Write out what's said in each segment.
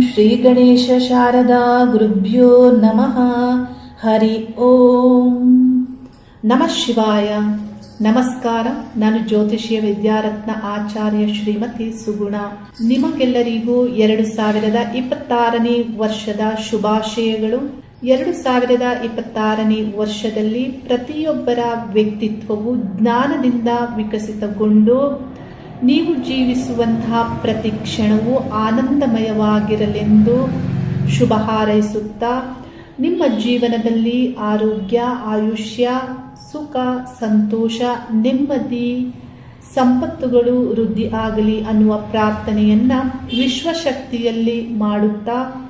ಶ್ರೀ ಗಣೇಶ ಶಾರದಾ ಗುರುಭ್ಯೋ ನಮಃ. ಹರಿ ಓಂ. ನಮಃ ಶಿವಾಯ. ನಮಸ್ಕಾರ. ನಾನು ಜ್ಯೋತಿಷಿಯ ವಿದ್ಯಾರತ್ನ ಆಚಾರ್ಯ ಶ್ರೀಮತಿ ಸುಗುಣ. ನಿಮಗೆಲ್ಲರಿಗೂ ಎರಡು ಸಾವಿರದ ಇಪ್ಪತ್ತಾರನೇ ವರ್ಷದ ಶುಭಾಶಯಗಳು. ಎರಡು ಸಾವಿರದ ಇಪ್ಪತ್ತಾರನೇ ವರ್ಷದಲ್ಲಿ ಪ್ರತಿಯೊಬ್ಬರ ವ್ಯಕ್ತಿತ್ವವು ಜ್ಞಾನದಿಂದ ವಿಕಸಿತಗೊಂಡು ನೀವು ಜೀವಿಸುವಂತಹ ಪ್ರತಿ ಕ್ಷಣವೂ ಆನಂದಮಯವಾಗಿರಲೆಂದು ಶುಭ ಹಾರೈಸುತ್ತಾ, ನಿಮ್ಮ ಜೀವನದಲ್ಲಿ ಆರೋಗ್ಯ, ಆಯುಷ್ಯ, ಸುಖ, ಸಂತೋಷ, ನೆಮ್ಮದಿ, ಸಂಪತ್ತುಗಳು ವೃದ್ಧಿ ಆಗಲಿ ಅನ್ನುವ ಪ್ರಾರ್ಥನೆಯನ್ನ ವಿಶ್ವಶಕ್ತಿಯಲ್ಲಿ ಮಾಡುತ್ತಾ,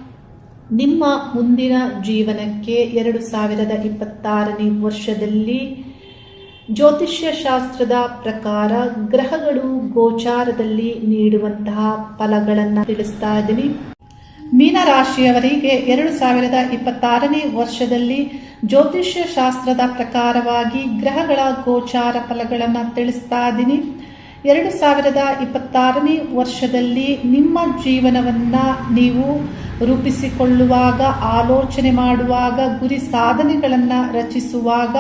ನಿಮ್ಮ ಮುಂದಿನ ಜೀವನಕ್ಕೆ ಎರಡು ಸಾವಿರದ ಇಪ್ಪತ್ತಾರನೇ ವರ್ಷದಲ್ಲಿ ಜ್ಯೋತಿಷ್ಯ ಶಾಸ್ತ್ರದ ಪ್ರಕಾರ ಗ್ರಹಗಳು ಗೋಚಾರದಲ್ಲಿ ನೀಡುವಂತಹ ಫಲಗಳನ್ನು ತಿಳಿಸ್ತಾ ಇದ್ದೀನಿ. ಮೀನರಾಶಿಯವರಿಗೆ ಎರಡು ಸಾವಿರದ ಇಪ್ಪತ್ತಾರನೇ ವರ್ಷದಲ್ಲಿ ಜ್ಯೋತಿಷ್ಯ ಶಾಸ್ತ್ರದ ಪ್ರಕಾರವಾಗಿ ಗ್ರಹಗಳ ಗೋಚಾರ ಫಲಗಳನ್ನು ತಿಳಿಸ್ತಾ ಇದ್ದೀನಿ. ಎರಡು ಸಾವಿರದ ಇಪ್ಪತ್ತಾರನೇ ವರ್ಷದಲ್ಲಿ ನಿಮ್ಮ ಜೀವನವನ್ನ ನೀವು ರೂಪಿಸಿಕೊಳ್ಳುವಾಗ, ಆಲೋಚನೆ ಮಾಡುವಾಗ, ಗುರಿ ಸಾಧನೆಗಳನ್ನು ರಚಿಸುವಾಗ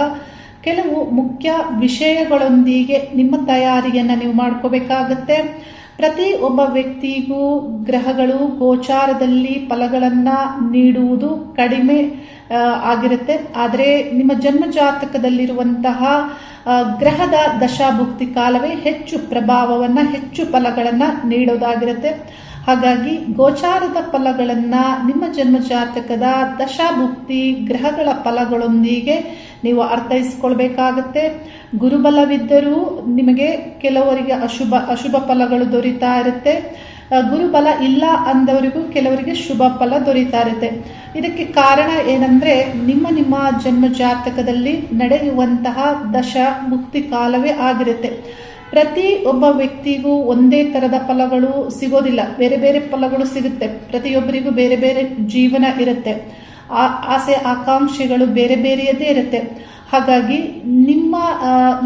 ಕೆಲವು ಮುಖ್ಯ ವಿಷಯಗಳೊಂದಿಗೆ ನಿಮ್ಮ ತಯಾರಿಯನ್ನು ನೀವು ಮಾಡ್ಕೋಬೇಕಾಗತ್ತೆ. ಪ್ರತಿ ಒಬ್ಬ ವ್ಯಕ್ತಿಗೂ ಗ್ರಹಗಳು ಗೋಚಾರದಲ್ಲಿ ಫಲಗಳನ್ನು ನೀಡುವುದು ಕಡಿಮೆ ಆಗಿರುತ್ತೆ. ಆದರೆ ನಿಮ್ಮ ಜನ್ಮ ಜಾತಕದಲ್ಲಿರುವಂತಹ ಗ್ರಹದ ದಶಾಭುಕ್ತಿ ಕಾಲವೇ ಹೆಚ್ಚು ಪ್ರಭಾವವನ್ನು, ಹೆಚ್ಚು ಫಲಗಳನ್ನು ನೀಡೋದಾಗಿರುತ್ತೆ. ಹಾಗಾಗಿ ಗೋಚಾರದ ಫಲಗಳನ್ನು ನಿಮ್ಮ ಜನ್ಮ ಜಾತಕದ ದಶಾಭುಕ್ತಿ ಗ್ರಹಗಳ ಫಲಗಳೊಂದಿಗೆ ನೀವು ಅರ್ಥೈಸ್ಕೊಳ್ಬೇಕಾಗತ್ತೆ. ಗುರುಬಲವಿದ್ದರೂ ನಿಮಗೆ ಕೆಲವರಿಗೆ ಅಶುಭ ಅಶುಭ ಫಲಗಳು ದೊರೀತಾ ಇರುತ್ತೆ. ಗುರುಬಲ ಇಲ್ಲ ಅಂದವರಿಗೂ ಕೆಲವರಿಗೆ ಶುಭ ಫಲ ದೊರೀತಾ ಇರುತ್ತೆ. ಇದಕ್ಕೆ ಕಾರಣ ಏನಂದ್ರೆ ನಿಮ್ಮ ನಿಮ್ಮ ಜನ್ಮ ಜಾತಕದಲ್ಲಿ ನಡೆಯುವಂತಹ ದಶ ಮುಕ್ತಿ ಕಾಲವೇ ಆಗಿರುತ್ತೆ. ಪ್ರತಿ ಒಬ್ಬ ವ್ಯಕ್ತಿಗೂ ಒಂದೇ ತರದ ಫಲಗಳು ಸಿಗೋದಿಲ್ಲ. ಬೇರೆ ಬೇರೆ ಫಲಗಳು ಸಿಗುತ್ತೆ. ಪ್ರತಿಯೊಬ್ಬರಿಗೂ ಬೇರೆ ಬೇರೆ ಜೀವನ ಇರುತ್ತೆ. ಆ ಆಸೆ, ಆಕಾಂಕ್ಷೆಗಳು ಬೇರೆ ಬೇರೆಯದೇ ಇರುತ್ತೆ. ಹಾಗಾಗಿ ನಿಮ್ಮ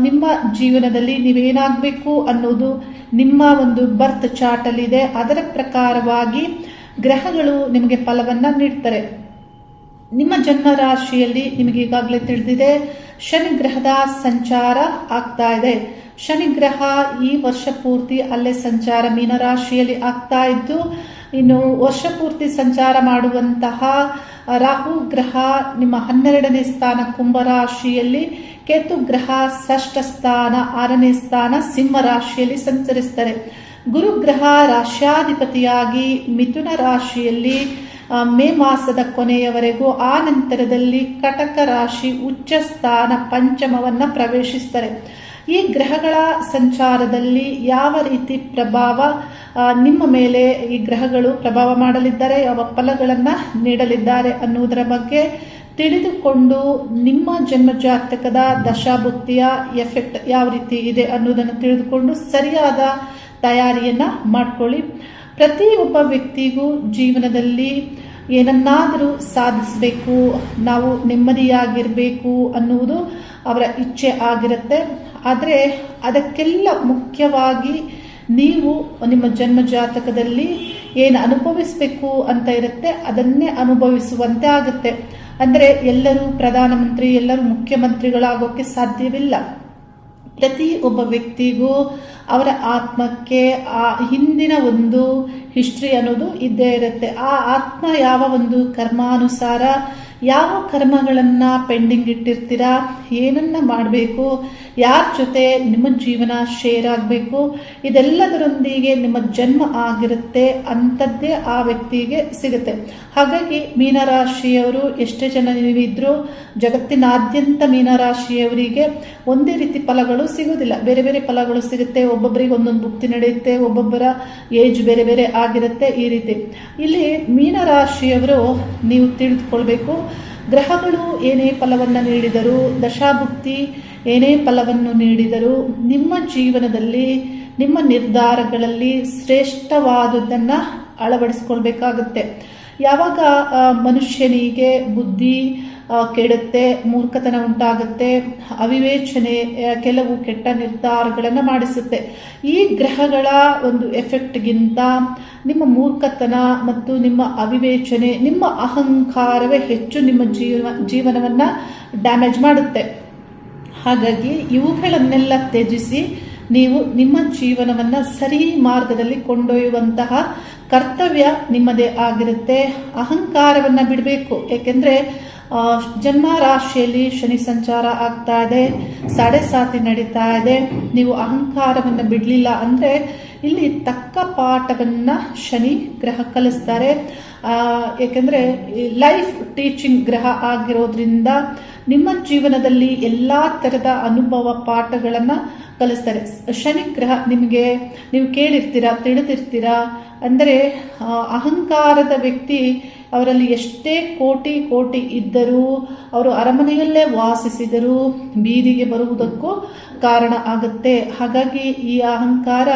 ನಿಮ್ಮ ಜೀವನದಲ್ಲಿ ನೀವೇನಾಗಬೇಕು ಅನ್ನೋದು ನಿಮ್ಮ ಒಂದು ಬರ್ತ್ ಚಾರ್ಟಲ್ಲಿದೆ. ಅದರ ಪ್ರಕಾರವಾಗಿ ಗ್ರಹಗಳು ನಿಮಗೆ ಫಲವನ್ನು ನೀಡ್ತಾರೆ ನಿಮ್ಮ ಜನ್ಮ ರಾಶಿಯಲ್ಲಿ ನಿಮಗೆ ಈಗಾಗಲೇ ತಿಳಿದಿದೆ, ಶನಿ ಗ್ರಹದ ಸಂಚಾರ ಆಗ್ತಾ ಇದೆ. ಶನಿ ಗ್ರಹ ಈ ವರ್ಷ ಪೂರ್ತಿ ಅಲ್ಲೇ ಸಂಚಾರ ಮೀನರಾಶಿಯಲ್ಲಿ ಆಗ್ತಾ ಇದ್ದು, ಇನ್ನು ವರ್ಷ ಪೂರ್ತಿ ಸಂಚಾರ ಮಾಡುವಂತಹ ರಾಹು ಗ್ರಹ ನಿಮ್ಮ ಹನ್ನೆರಡನೇ ಸ್ಥಾನ ಕುಂಭರಾಶಿಯಲ್ಲಿ, ಕೇತು ಗ್ರಹ ಷಷ್ಠ ಸ್ಥಾನ, ಆರನೇ ಸ್ಥಾನ ಸಿಂಹ ರಾಶಿಯಲ್ಲಿ ಸಂಚರಿಸ್ತಾರೆ. ಗುರು ಗ್ರಹ ರಾಶ್ಯಾಧಿಪತಿಯಾಗಿ ಮಿಥುನ ರಾಶಿಯಲ್ಲಿ ಮೇ ಮಾಸದ ಕೊನೆಯವರೆಗೂ ಆ ನಂತರದಲ್ಲಿ ಕಟಕ ರಾಶಿ ಉಚ್ಚ ಸ್ಥಾನ ಪಂಚಮವನ್ನ ಪ್ರವೇಶಿಸ್ತಾರೆ. ಈ ಗ್ರಹಗಳ ಸಂಚಾರದಲ್ಲಿ ಯಾವ ರೀತಿ ಪ್ರಭಾವ ನಿಮ್ಮ ಮೇಲೆ ಈ ಗ್ರಹಗಳು ಪ್ರಭಾವ ಮಾಡಲಿದ್ದಾರೆ ಯಾವ ಫಲಗಳನ್ನು ನೀಡಲಿದ್ದಾರೆ ಅನ್ನುವುದರ ಬಗ್ಗೆ ತಿಳಿದುಕೊಂಡು ನಿಮ್ಮ ಜನ್ಮ ಜಾತಕದ ದಶಾಭುಕ್ತಿಯ ಎಫೆಕ್ಟ್ ಯಾವ ರೀತಿ ಇದೆ ಅನ್ನೋದನ್ನು ತಿಳಿದುಕೊಂಡು ಸರಿಯಾದ ತಯಾರಿಯನ್ನ ಮಾಡ್ಕೊಳ್ಳಿ. ಪ್ರತಿ ಒಬ್ಬ ವ್ಯಕ್ತಿಗೂ ಜೀವನದಲ್ಲಿ ಏನನ್ನಾದರೂ ಸಾಧಿಸಬೇಕು, ನಾವು ನೆಮ್ಮದಿಯಾಗಿರಬೇಕು ಅನ್ನುವುದು ಅವರ ಇಚ್ಛೆ ಆಗಿರುತ್ತೆ. ಆದರೆ ಅದಕ್ಕೆಲ್ಲ ಮುಖ್ಯವಾಗಿ ನೀವು ನಿಮ್ಮ ಜನ್ಮ ಜಾತಕದಲ್ಲಿ ಏನು ಅನುಭವಿಸಬೇಕು ಅಂತ ಇರುತ್ತೆ, ಅದನ್ನೇ ಅನುಭವಿಸುವಂತೆ ಆಗುತ್ತೆ. ಅಂದರೆ ಎಲ್ಲರೂ ಪ್ರಧಾನಮಂತ್ರಿ, ಎಲ್ಲರೂ ಮುಖ್ಯಮಂತ್ರಿಗಳಾಗೋಕ್ಕೆ ಸಾಧ್ಯವಿಲ್ಲ. ಪ್ರತಿ ಒಬ್ಬ ವ್ಯಕ್ತಿಗೂ ಅವರ ಆತ್ಮಕ್ಕೆ ಆ ಹಿಂದಿನ ಒಂದು ಹಿಸ್ಟ್ರಿ ಅನ್ನೋದು ಇದ್ದೇ ಇರುತ್ತೆ. ಆ ಆತ್ಮ ಯಾವ ಒಂದು ಕರ್ಮಾನುಸಾರ ಯಾವ ಕರ್ಮಗಳನ್ನು ಪೆಂಡಿಂಗ್ ಇಟ್ಟಿರ್ತೀರಾ? ಏನನ್ನ ಮಾಡಬೇಕು? ಯಾರ ಜೊತೆ ನಿಮ್ಮ ಜೀವನ ಶೇರ್ ಆಗಬೇಕು? ಇದೆಲ್ಲದರೊಂದಿಗೆ ನಿಮ್ಮ ಜನ್ಮ ಆಗಿರುತ್ತೆ ಅಂಥದ್ದೇ ಆ ವ್ಯಕ್ತಿಗೆ ಸಿಗುತ್ತೆ. ಹಾಗಾಗಿ ಮೀನರಾಶಿಯವರು ಎಷ್ಟೇ ಜನ ನೀವಿದ್ರು ಜಗತ್ತಿನಾದ್ಯಂತ ಮೀನರಾಶಿಯವರಿಗೆ ಒಂದೇ ರೀತಿ ಫಲಗಳು ಸಿಗೋದಿಲ್ಲ ಬೇರೆ ಬೇರೆ ಫಲಗಳು ಸಿಗುತ್ತೆ. ಒಬ್ಬೊಬ್ಬರಿಗೆ ಒಂದೊಂದು ಬುಕ್ತಿ ನಡೆಯುತ್ತೆ. ಒಬ್ಬೊಬ್ಬರ ಏಜ್ ಬೇರೆ ಬೇರೆ ಆಗಿರುತ್ತೆ ಈ ರೀತಿ. ಇಲ್ಲಿ ಮೀನರಾಶಿಯವರು ನೀವು ತಿಳಿದುಕೊಳ್ಬೇಕು. ಗ್ರಹಗಳು ಏನೇ ಫಲವನ್ನು ನೀಡಿದರೂ ದಶಾಭುಕ್ತಿ ಏನೇ ಫಲವನ್ನು ನೀಡಿದರೂ ನಿಮ್ಮ ಜೀವನದಲ್ಲಿ ನಿಮ್ಮ ನಿರ್ಧಾರಗಳಲ್ಲಿ ಶ್ರೇಷ್ಠವಾದುದನ್ನು ಅಳವಡಿಸ್ಕೊಳ್ಬೇಕಾಗುತ್ತೆ. ಯಾವಾಗ ಮನುಷ್ಯನಿಗೆ ಬುದ್ಧಿ ಕೆಡುತ್ತೆ, ಮೂರ್ಖತನ ಉಂಟಾಗುತ್ತೆ, ಅವಿವೇಚನೆ ಕೆಲವು ಕೆಟ್ಟ ನಿರ್ಧಾರಗಳನ್ನು ಮಾಡಿಸುತ್ತೆ. ಈ ಗ್ರಹಗಳ ಒಂದು ಎಫೆಕ್ಟ್ಗಿಂತ ನಿಮ್ಮ ಮೂರ್ಖತನ ಮತ್ತು ನಿಮ್ಮ ಅವಿವೇಚನೆ, ನಿಮ್ಮ ಅಹಂಕಾರವೇ ಹೆಚ್ಚು ನಿಮ್ಮ ಜೀವ ಜೀವನವನ್ನು ಡ್ಯಾಮೇಜ್ ಮಾಡುತ್ತೆ. ಹಾಗಾಗಿ ಇವುಗಳನ್ನೆಲ್ಲ ತ್ಯಜಿಸಿ ನೀವು ನಿಮ್ಮ ಜೀವನವನ್ನು ಸರಿ ಮಾರ್ಗದಲ್ಲಿ ಕೊಂಡೊಯ್ಯುವಂತಹ ಕರ್ತವ್ಯ ನಿಮ್ಮದೇ ಆಗಿರುತ್ತೆ. ಅಹಂಕಾರವನ್ನು ಬಿಡಬೇಕು. ಏಕೆಂದರೆ ಜನ್ಮ ರಾಶಿಯಲ್ಲಿ ಶನಿ ಸಂಚಾರ ಆಗ್ತಾ ಇದೆ. ಸಾಡೆ ಸಾತಿ ನಡೀತಾ ಇದೆ. ನೀವು ಅಹಂಕಾರವನ್ನು ಬಿಡಲಿಲ್ಲ ಅಂದರೆ ಇಲ್ಲಿ ತಕ್ಕ ಪಾಠವನ್ನು ಶನಿ ಗ್ರಹ ಕಲಿಸ್ತಾರೆ. ಏಕೆಂದರೆ ಲೈಫ್ ಟೀಚಿಂಗ್ ಗ್ರಹ ಆಗಿರೋದ್ರಿಂದ ನಿಮ್ಮ ಜೀವನದಲ್ಲಿ ಎಲ್ಲ ಥರದ ಅನುಭವ ಪಾಠಗಳನ್ನು ಕಲಿಸ್ತಾರೆ. ಶನಿ ಗ್ರಹ ನಿಮಗೆ, ನೀವು ಕೇಳಿರ್ತೀರಾ, ತಿಳಿದಿರ್ತೀರಾ? ಅಂದರೆ ಅಹಂಕಾರದ ವ್ಯಕ್ತಿ ಅವರಲ್ಲಿ ಎಷ್ಟೇ ಕೋಟಿ ಕೋಟಿ ಇದ್ದರೂ, ಅವರು ಅರಮನೆಯಲ್ಲೇ ವಾಸಿಸಿದರೂ ಬೀದಿಗೆ ಬರುವುದಕ್ಕೂ ಕಾರಣ ಆಗುತ್ತೆ. ಹಾಗಾಗಿ ಈ ಅಹಂಕಾರ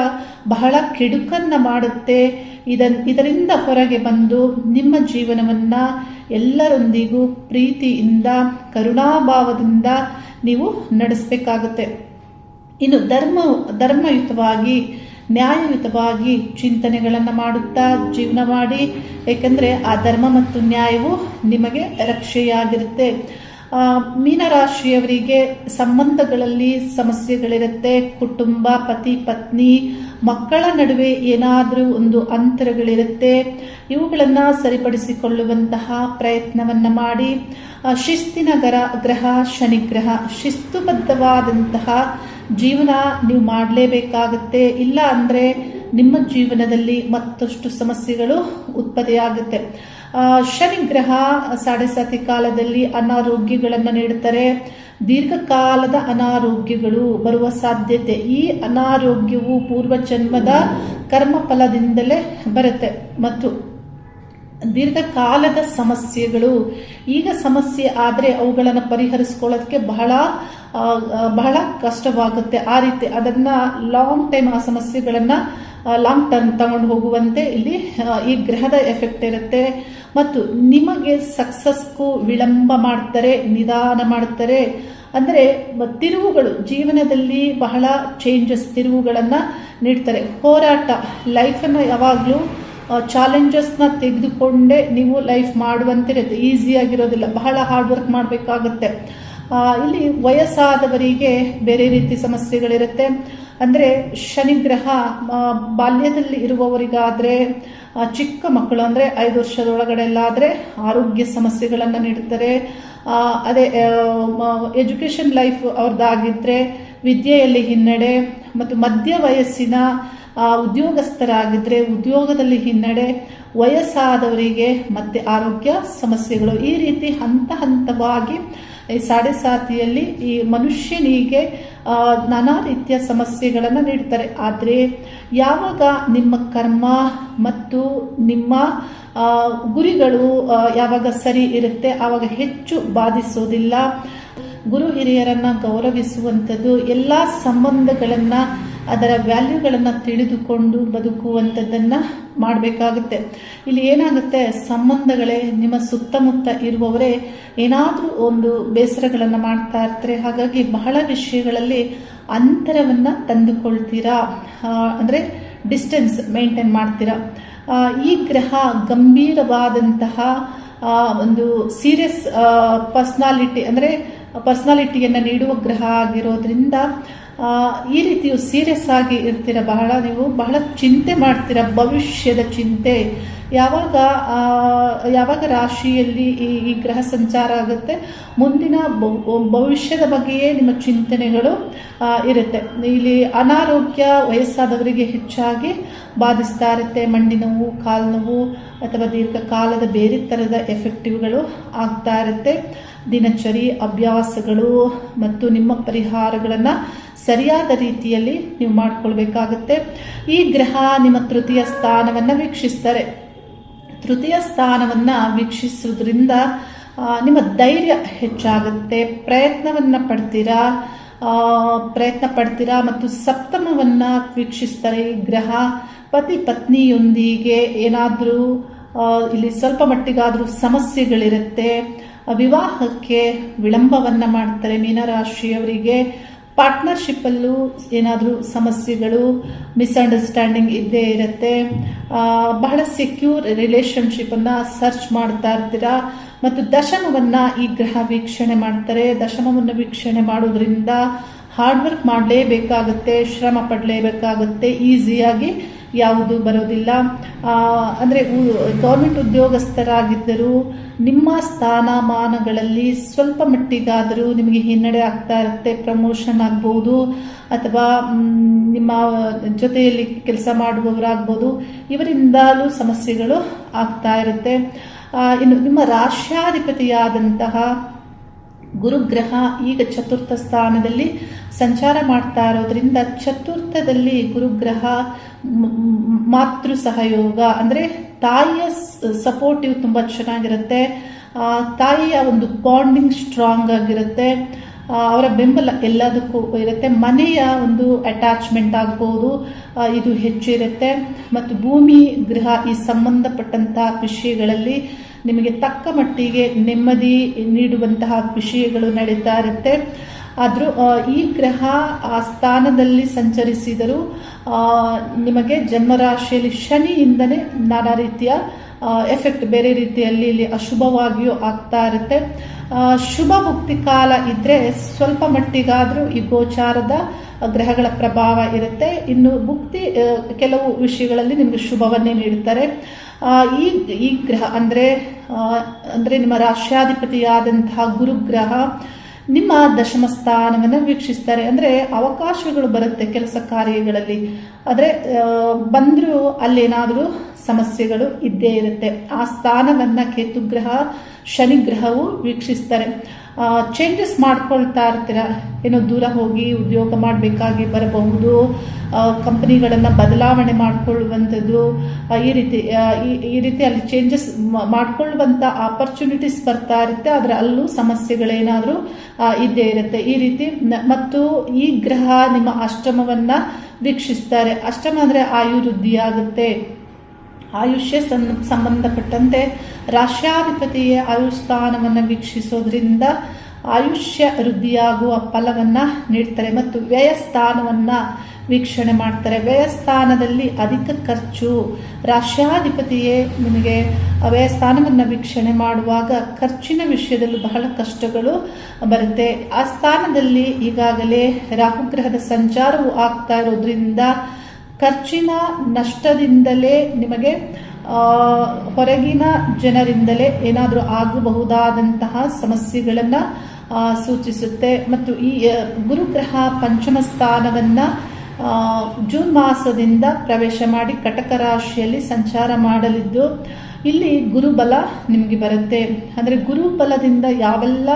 ಬಹಳ ಕೆಡುಕನ್ನು ಮಾಡುತ್ತೆ. ಇದನ್ ಇದರಿಂದ ಹೊರಗೆ ಬಂದು ನಿಮ್ಮ ಜೀವನವನ್ನ ಎಲ್ಲರೊಂದಿಗೂ ಪ್ರೀತಿಯಿಂದ, ಕರುಣಾಭಾವದಿಂದ ನೀವು ನಡೆಸಬೇಕಾಗುತ್ತೆ. ಇನ್ನು ಧರ್ಮ, ಧರ್ಮಯುತವಾಗಿ, ನ್ಯಾಯಯುತವಾಗಿ ಚಿಂತನೆಗಳನ್ನು ಮಾಡುತ್ತಾ ಜೀವನ ಮಾಡಿ, ಏಕೆಂದರೆ ಆ ಧರ್ಮ ಮತ್ತು ನ್ಯಾಯವು ನಿಮಗೆ ರಕ್ಷೆಯಾಗಿರುತ್ತೆ. ಮೀನರಾಶಿಯವರಿಗೆ ಸಂಬಂಧಗಳಲ್ಲಿ ಸಮಸ್ಯೆಗಳಿರುತ್ತೆ, ಕುಟುಂಬ, ಪತಿ, ಪತ್ನಿ, ಮಕ್ಕಳ ನಡುವೆ ಏನಾದರೂ ಒಂದು ಅಂತರಗಳಿರುತ್ತೆ. ಇವುಗಳನ್ನು ಸರಿಪಡಿಸಿಕೊಳ್ಳುವಂತಹ ಪ್ರಯತ್ನವನ್ನು ಮಾಡಿ ಶಿಸ್ತಿನ ಗರ, ಗ್ರಹ, ಶನಿಗ್ರಹ, ಶಿಸ್ತುಬದ್ಧವಾದಂತಹ ಜೀವನ ನೀವು ಮಾಡಲೇಬೇಕಾಗುತ್ತೆ. ಇಲ್ಲ ಅಂದರೆ ನಿಮ್ಮ ಜೀವನದಲ್ಲಿ ಮತ್ತಷ್ಟು ಸಮಸ್ಯೆಗಳು ಉತ್ಪತ್ತಿಯಾಗುತ್ತೆ. ಶನಿಗ್ರಹ ಸಾಡೆ ಸಾತಿ ಕಾಲದಲ್ಲಿ ಅನಾರೋಗ್ಯಗಳನ್ನು ನೀಡುತ್ತಾರೆ. ದೀರ್ಘಕಾಲದ ಅನಾರೋಗ್ಯಗಳು ಬರುವ ಸಾಧ್ಯತೆ. ಈ ಅನಾರೋಗ್ಯವು ಪೂರ್ವಜನ್ಮದ ಕರ್ಮ ಫಲದಿಂದಲೇ ಬರುತ್ತೆ. ಮತ್ತು ದೀರ್ಘಕಾಲದ ಸಮಸ್ಯೆಗಳು. ಈಗ ಸಮಸ್ಯೆ ಆದರೆ ಅವುಗಳನ್ನು ಪರಿಹರಿಸ್ಕೊಳ್ಳೋದಕ್ಕೆ ಬಹಳ ಬಹಳ ಕಷ್ಟವಾಗುತ್ತೆ. ಆ ರೀತಿ ಅದನ್ನು ಲಾಂಗ್ ಟೈಮ್ ಆ ಸಮಸ್ಯೆಗಳನ್ನು ಲಾಂಗ್ ಟರ್ಮ್ ತಗೊಂಡು ಹೋಗುವಂತೆ ಇಲ್ಲಿ ಈ ಗ್ರಹದ ಎಫೆಕ್ಟ್ ಇರುತ್ತೆ. ಮತ್ತು ನಿಮಗೆ ಸಕ್ಸಸ್ಗೂ ವಿಳಂಬ ಮಾಡ್ತಾರೆ, ನಿಧಾನ ಮಾಡ್ತಾರೆ. ಅಂದರೆ ತಿರುವುಗಳು, ಜೀವನದಲ್ಲಿ ಬಹಳ ಚೇಂಜಸ್ ತಿರುವುಗಳನ್ನು ನೀಡ್ತಾರೆ. ಹೋರಾಟ ಲೈಫನ್ನು ಯಾವಾಗಲೂ ಚಾಲೆಂಜಸ್ನ ತೆಗೆದುಕೊಂಡೇ ನೀವು ಲೈಫ್ ಮಾಡುವಂತಿರುತ್ತೆ. ಈಸಿಯಾಗಿರೋದಿಲ್ಲ ಬಹಳ ಹಾರ್ಡ್ ವರ್ಕ್ ಮಾಡಬೇಕಾಗುತ್ತೆ. ಇಲ್ಲಿ ವಯಸ್ಸಾದವರಿಗೆ ಬೇರೆ ರೀತಿ ಸಮಸ್ಯೆಗಳಿರುತ್ತೆ. ಅಂದರೆ ಶನಿಗ್ರಹ ಬಾಲ್ಯದಲ್ಲಿ ಇರುವವರಿಗಾದರೆ ಚಿಕ್ಕ ಮಕ್ಕಳು ಅಂದರೆ ಐದು ವರ್ಷದೊಳಗಡೆ ಎಲ್ಲ ಆದರೆ ಆರೋಗ್ಯ ಸಮಸ್ಯೆಗಳನ್ನು ನೀಡ್ತಾರೆ. ಅದೇ ಎಜುಕೇಷನ್ ಲೈಫ್ ಅವ್ರದ್ದಾಗಿದ್ದರೆ ವಿದ್ಯೆಯಲ್ಲಿ ಹಿನ್ನಡೆ ಮತ್ತು ಮಧ್ಯ ವಯಸ್ಸಿನ ಆ, ಉದ್ಯೋಗಸ್ಥರಾಗಿದ್ದರೆ ಉದ್ಯೋಗದಲ್ಲಿ ಹಿನ್ನಡೆ ವಯಸ್ಸಾದವರಿಗೆ ಮತ್ತೆ ಆರೋಗ್ಯ ಸಮಸ್ಯೆಗಳು ಈ ರೀತಿ ಹಂತ ಹಂತವಾಗಿ ಈ ಸಾಡೆ ಸಾತಿಯಲ್ಲಿ ಈ ಮನುಷ್ಯನಿಗೆ ನಾನಾ ರೀತಿಯ ಸಮಸ್ಯೆಗಳನ್ನು ನೀಡ್ತಾರೆ. ಆದರೆ ಯಾವಾಗ ನಿಮ್ಮ ಕರ್ಮ ಮತ್ತು ನಿಮ್ಮ ಗುರಿಗಳು ಯಾವಾಗ ಸರಿ ಇರುತ್ತೆ ಆವಾಗ ಹೆಚ್ಚು ಬಾಧಿಸೋದಿಲ್ಲ. ಗುರು ಹಿರಿಯರನ್ನು ಗೌರವಿಸುವಂಥದ್ದು ಎಲ್ಲ ಸಂಬಂಧಗಳನ್ನು ಅದರ ವ್ಯಾಲ್ಯೂಗಳನ್ನು ತಿಳಿದುಕೊಂಡು ಬದುಕುವಂಥದ್ದನ್ನು ಮಾಡಬೇಕಾಗುತ್ತೆ. ಇಲ್ಲಿ ಏನಾಗುತ್ತೆ? ಸಂಬಂಧಗಳೇ ನಿಮ್ಮ ಸುತ್ತಮುತ್ತ ಇರುವವರೇ ಏನಾದರೂ ಒಂದು ಬೇಸರಗಳನ್ನು ಮಾಡ್ತಾ ಇರ್ತಾರೆ. ಹಾಗಾಗಿ ಬಹಳ ವಿಷಯಗಳಲ್ಲಿ ಅಂತರವನ್ನು ತಂದುಕೊಳ್ತೀರಾ? ಅಂದರೆ ಡಿಸ್ಟೆನ್ಸ್ ಮೇಂಟೈನ್ ಮಾಡ್ತೀರಾ? ಈ ಗ್ರಹ ಗಂಭೀರವಾದಂತಹ ಒಂದು ಸೀರಿಯಸ್ ಪರ್ಸ್ನಾಲಿಟಿ, ಅಂದರೆ ಪರ್ಸ್ನಾಲಿಟಿಯನ್ನು ನೀಡುವ ಗ್ರಹ ಆಗಿರೋದ್ರಿಂದ ಈ ರೀತಿಯು ಸೀರಿಯಸ್ ಆಗಿ ಇರ್ತೀರ ಬಹಳ ನೀವು ಬಹಳ ಚಿಂತೆ ಮಾಡ್ತೀರ ಭವಿಷ್ಯದ ಚಿಂತೆ. ಯಾವಾಗ ಯಾವಾಗ ರಾಶಿಯಲ್ಲಿ ಈ ಈ ಗ್ರಹ ಸಂಚಾರ ಆಗುತ್ತೆ? ಮುಂದಿನ ಭವಿಷ್ಯದ ಬಗ್ಗೆಯೇ ನಿಮ್ಮ ಚಿಂತನೆಗಳು ಇರುತ್ತೆ. ಇಲ್ಲಿ ಅನಾರೋಗ್ಯ ವಯಸ್ಸಾದವರಿಗೆ ಹೆಚ್ಚಾಗಿ ಬಾಧಿಸ್ತಾ ಇರುತ್ತೆ. ಮಂಡಿ ನೋವು, ಕಾಲು ನೋವು ಅಥವಾ ದೀರ್ಘಕಾಲದ ಬೇರೆ ಥರದ ಎಫೆಕ್ಟಿವ್ಗಳು ಆಗ್ತಾ ಇರುತ್ತೆ. ದಿನಚರಿ ಅಭ್ಯಾಸಗಳು ಮತ್ತು ನಿಮ್ಮ ಪರಿಹಾರಗಳನ್ನು ಸರಿಯಾದ ರೀತಿಯಲ್ಲಿ ನೀವು ಮಾಡಿಕೊಳ್ಬೇಕಾಗುತ್ತೆ. ಈ ಗ್ರಹ ನಿಮ್ಮ ತೃತೀಯ ಸ್ಥಾನವನ್ನು ವೀಕ್ಷಿಸ್ತಾರೆ. ತೃತೀಯ ಸ್ಥಾನವನ್ನು ವೀಕ್ಷಿಸೋದ್ರಿಂದ ನಿಮ್ಮ ಧೈರ್ಯ ಹೆಚ್ಚಾಗುತ್ತೆ. ಪ್ರಯತ್ನವನ್ನು ಪಡ್ತೀರಾ? ಪ್ರಯತ್ನ ಪಡ್ತೀರಾ ಮತ್ತು ಸಪ್ತಮವನ್ನು ವೀಕ್ಷಿಸ್ತಾರೆ ಈ ಗ್ರಹ. ಪತಿ ಪತ್ನಿಯೊಂದಿಗೆ ಏನಾದರೂ ಇಲ್ಲಿ ಸ್ವಲ್ಪ ಮಟ್ಟಿಗಾದರೂ ಸಮಸ್ಯೆಗಳಿರುತ್ತೆ. ವಿವಾಹಕ್ಕೆ ವಿಳಂಬವನ್ನ ಮಾಡ್ತಾರೆ ಮೀನರಾಶಿಯವರಿಗೆ. ಪಾರ್ಟ್ನರ್ಶಿಪ್ ಅಲ್ಲೂ ಏನಾದರೂ ಸಮಸ್ಯೆಗಳು, ಮಿಸ್ಅಂಡರ್ಸ್ಟ್ಯಾಂಡಿಂಗ್ ಇದ್ದೇ ಇರುತ್ತೆ. ಬಹಳ ಸೆಕ್ಯೂರ್ ರಿಲೇಶನ್ಶಿಪ್ ಅನ್ನ ಸರ್ಚ್ ಮಾಡ್ತಾ ಇರ್ತೀರಾ? ಮತ್ತು ದಶಮವನ್ನ ಈ ಗ್ರಹ ವೀಕ್ಷಣೆ ಮಾಡ್ತಾರೆ. ದಶಮವನ್ನು ವೀಕ್ಷಣೆ ಮಾಡೋದ್ರಿಂದ ಹಾರ್ಡ್ ವರ್ಕ್ ಮಾಡಲೇಬೇಕಾಗುತ್ತೆ, ಶ್ರಮ ಪಡಲೇಬೇಕಾಗುತ್ತೆ, ಈಸಿಯಾಗಿ ಯಾವುದು ಬರೋದಿಲ್ಲ ಅಂದರೆ ಗೌರ್ಮೆಂಟ್ ಉದ್ಯೋಗಸ್ಥರಾಗಿದ್ದರೂ ನಿಮ್ಮ ಸ್ಥಾನಮಾನಗಳಲ್ಲಿ ಸ್ವಲ್ಪ ಮಟ್ಟಿಗಾದರೂ ನಿಮಗೆ ಹಿನ್ನಡೆ ಆಗ್ತಾ ಇರುತ್ತೆ ಪ್ರಮೋಷನ್ ಆಗ್ಬೋದು, ಅಥವಾ ನಿಮ್ಮ ಜೊತೆಯಲ್ಲಿ ಕೆಲಸ ಮಾಡುವವರಾಗ್ಬೋದು, ಇವರಿಂದಲೂ ಸಮಸ್ಯೆಗಳು ಆಗ್ತಾ ಇರುತ್ತೆ. ಇನ್ನು ನಿಮ್ಮ ರಾಷ್ಟ್ರಾಧಿಪತಿಯಾದಂತಹ ಗುರುಗ್ರಹ ಈಗ ಚತುರ್ಥ ಸ್ಥಾನದಲ್ಲಿ ಸಂಚಾರ ಮಾಡ್ತಾ ಇರೋದ್ರಿಂದ ಚತುರ್ಥದಲ್ಲಿ ಗುರುಗ್ರಹ ಮಾತೃ ಸಹಯೋಗ, ಅಂದ್ರೆ ತಾಯಿಯ ಸಪೋರ್ಟಿವ್ ತುಂಬಾ ಚೆನ್ನಾಗಿರುತ್ತೆ. ತಾಯಿಯ ಒಂದು ಬಾಂಡಿಂಗ್ ಸ್ಟ್ರಾಂಗ್ ಆಗಿರುತ್ತೆ. ಅವರ ಬೆಂಬಲ ಎಲ್ಲದಕ್ಕೂ ಇರುತ್ತೆ. ಮನೆಯ ಒಂದು ಅಟ್ಯಾಚ್ಮೆಂಟ್ ಆಗ್ಬೋದು. ಇದು ಹೆಚ್ಚಿರುತ್ತೆ ಮತ್ತು ಭೂಮಿ ಗೃಹ ಈ ಸಂಬಂಧಪಟ್ಟಂತಹ ವಿಷಯಗಳಲ್ಲಿ ನಿಮಗೆ ತಕ್ಕ ಮಟ್ಟಿಗೆ ನೆಮ್ಮದಿ ನೀಡುವಂತಹ ವಿಷಯಗಳು ನಡೀತಾ ಇರುತ್ತೆ. ಆದರೂ ಈ ಗ್ರಹ ಆ ಸ್ಥಾನದಲ್ಲಿ ಸಂಚರಿಸಿದರೂ ನಿಮಗೆ ಜನ್ಮರಾಶಿಯಲ್ಲಿ ಶನಿಯಿಂದನೇ ನಾನಾ ರೀತಿಯ ಎಫೆಕ್ಟ್ ಬೇರೆ ರೀತಿಯಲ್ಲಿ ಇಲ್ಲಿ ಅಶುಭವಾಗಿಯೂ ಆಗ್ತಾ ಇರುತ್ತೆ. ಶುಭ ಮುಕ್ತಿ ಕಾಲ ಇದ್ರೆ ಸ್ವಲ್ಪ ಮಟ್ಟಿಗಾದರೂ ಈ ಗೋಚಾರದ ಗ್ರಹಗಳ ಪ್ರಭಾವ ಇರುತ್ತೆ. ಇನ್ನು ಮುಕ್ತಿ ಕೆಲವು ವಿಷಯಗಳಲ್ಲಿ ನಿಮಗೆ ಶುಭವನ್ನೇ ನೀಡುತ್ತಾರೆ. ಈ ಈ ಗ್ರಹ ಅಂದರೆ ಅಂದ್ರೆ ನಿಮ್ಮ ರಾಷ್ಟ್ರಾಧಿಪತಿಯಾದಂತಹ ಗುರುಗ್ರಹ ನಿಮ್ಮ ದಶಮ ಸ್ಥಾನವನ್ನು ವೀಕ್ಷಿಸ್ತಾರೆ. ಅಂದ್ರೆ ಅವಕಾಶಗಳು ಬರುತ್ತೆ ಕೆಲಸ ಕಾರ್ಯಗಳಲ್ಲಿ. ಆದರೆ ಬಂದರೂ ಅಲ್ಲೇನಾದರೂ ಸಮಸ್ಯೆಗಳು ಇದ್ದೇ ಇರುತ್ತೆ. ಆ ಸ್ಥಾನವನ್ನ ಕೇತುಗ್ರಹ, ಶನಿಗ್ರಹವು ವೀಕ್ಷಿಸ್ತಾರೆ. ಚೇಂಜಸ್ ಮಾಡ್ಕೊಳ್ತಾ ಇರ್ತೀರ? ಏನೋ ದೂರ ಹೋಗಿ ಉದ್ಯೋಗ ಮಾಡಬೇಕಾಗಿ ಬರಬಹುದು. ಕಂಪನಿಗಳನ್ನು ಬದಲಾವಣೆ ಮಾಡಿಕೊಳ್ಳುವಂಥದ್ದು. ಈ ರೀತಿ ಈ- ರೀತಿ ಅಲ್ಲಿ ಚೇಂಜಸ್ ಮಾಡ್ಕೊಳ್ಳುವಂಥ ಆಪರ್ಚುನಿಟೀಸ್ ಬರ್ತಾ ಇರುತ್ತೆ. ಆದರೆ ಅಲ್ಲೂ ಸಮಸ್ಯೆಗಳೇನಾದರೂ ಇದ್ದೇ ಇರುತ್ತೆ. ಈ ರೀತಿ ಮತ್ತು ಈ ಗ್ರಹ ನಿಮ್ಮ ಅಷ್ಟಮವನ್ನ ವೀಕ್ಷಿಸ್ತಾರೆ. ಅಷ್ಟಮ ಅಂದರೆ ಆಗುತ್ತೆ ಆಯುಷ್ಯ ಸಂಬಂಧಪಟ್ಟಂತೆ ರಾಷ್ಟ್ರಾಧಿಪತಿಯ ಆಯುಸ್ಥಾನವನ್ನು ವೀಕ್ಷಿಸೋದ್ರಿಂದ ಆಯುಷ್ಯ ವೃದ್ಧಿಯಾಗುವ ಫಲವನ್ನ ನೀಡ್ತಾರೆ ಮತ್ತು ವ್ಯಯಸ್ಥಾನವನ್ನು ವೀಕ್ಷಣೆ ಮಾಡ್ತಾರೆ. ವ್ಯಯಸ್ಥಾನದಲ್ಲಿ ಅಧಿಕ ಖರ್ಚು. ರಾಷ್ಟ್ರಾಧಿಪತಿಯೇ ನಿಮಗೆ ವ್ಯಯಸ್ಥಾನವನ್ನು ವೀಕ್ಷಣೆ ಮಾಡುವಾಗ ಖರ್ಚಿನ ವಿಷಯದಲ್ಲಿ ಬಹಳ ಕಷ್ಟಗಳು ಬರುತ್ತೆ. ಆ ಸ್ಥಾನದಲ್ಲಿ ಈಗಾಗಲೇ ರಾಹುಗ್ರಹದ ಸಂಚಾರವು ಆಗ್ತಾ ಇರೋದ್ರಿಂದ ಖರ್ಚಿನ ನಷ್ಟದಿಂದಲೇ ನಿಮಗೆ ಹೊರಗಿನ ಜನರಿಂದಲೇ ಏನಾದರೂ ಆಗಬಹುದಾದಂತಹ ಸಮಸ್ಯೆಗಳನ್ನು ಸೂಚಿಸುತ್ತೆ. ಮತ್ತು ಈ ಗುರುಗ್ರಹ ಪಂಚಮ ಸ್ಥಾನವನ್ನ ಜೂನ್ ಮಾಸದಿಂದ ಪ್ರವೇಶ ಮಾಡಿ ಕಟಕ ರಾಶಿಯಲ್ಲಿ ಸಂಚಾರ ಮಾಡಲಿದ್ದು, ಇಲ್ಲಿ ಗುರುಬಲ ನಿಮಗೆ ಬರುತ್ತೆ. ಅಂದರೆ ಗುರುಬಲದಿಂದ ಯಾವೆಲ್ಲ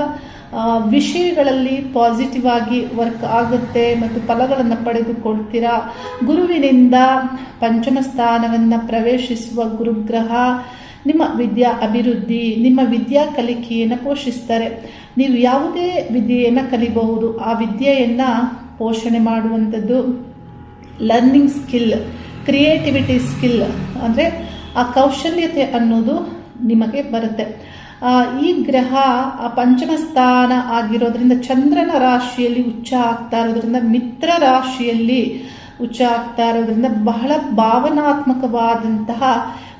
ವಿಷಯಗಳಲ್ಲಿ ಪಾಸಿಟಿವ್ ಆಗಿ ವರ್ಕ್ ಆಗುತ್ತೆ ಮತ್ತು ಫಲಗಳನ್ನು ಪಡೆದುಕೊಳ್ತೀರಾ? ಗುರುವಿನಿಂದ ಪಂಚಮ ಸ್ಥಾನವನ್ನು ಪ್ರವೇಶಿಸುವ ಗುರುಗ್ರಹ ನಿಮ್ಮ ವಿದ್ಯಾ ಅಭಿವೃದ್ಧಿ, ನಿಮ್ಮ ವಿದ್ಯಾ ಕಲಿಕೆಯನ್ನು ಪೋಷಿಸ್ತಾರೆ. ನೀವು ಯಾವುದೇ ವಿದ್ಯೆಯನ್ನು ಕಲಿಬಹುದು, ಆ ವಿದ್ಯೆಯನ್ನು ಪೋಷಣೆ ಮಾಡುವಂಥದ್ದು ಲರ್ನಿಂಗ್ ಸ್ಕಿಲ್ ಕ್ರಿಯೇಟಿವಿಟಿ ಸ್ಕಿಲ್ ಅಂದರೆ ಆ ಕೌಶಲ್ಯತೆ ಅನ್ನೋದು ನಿಮಗೆ ಬರುತ್ತೆ. ಈ ಗ್ರಹ ಪಂಚಮ ಸ್ಥಾನ ಆಗಿರೋದ್ರಿಂದ ಚಂದ್ರನ ರಾಶಿಯಲ್ಲಿ ಉಚ್ಚ ಆಗ್ತಾ ಇರೋದ್ರಿಂದ ಮಿತ್ರ ರಾಶಿಯಲ್ಲಿ ಉಚ್ಚ ಆಗ್ತಾ ಇರೋದ್ರಿಂದ ಬಹಳ ಭಾವನಾತ್ಮಕವಾದಂತಹ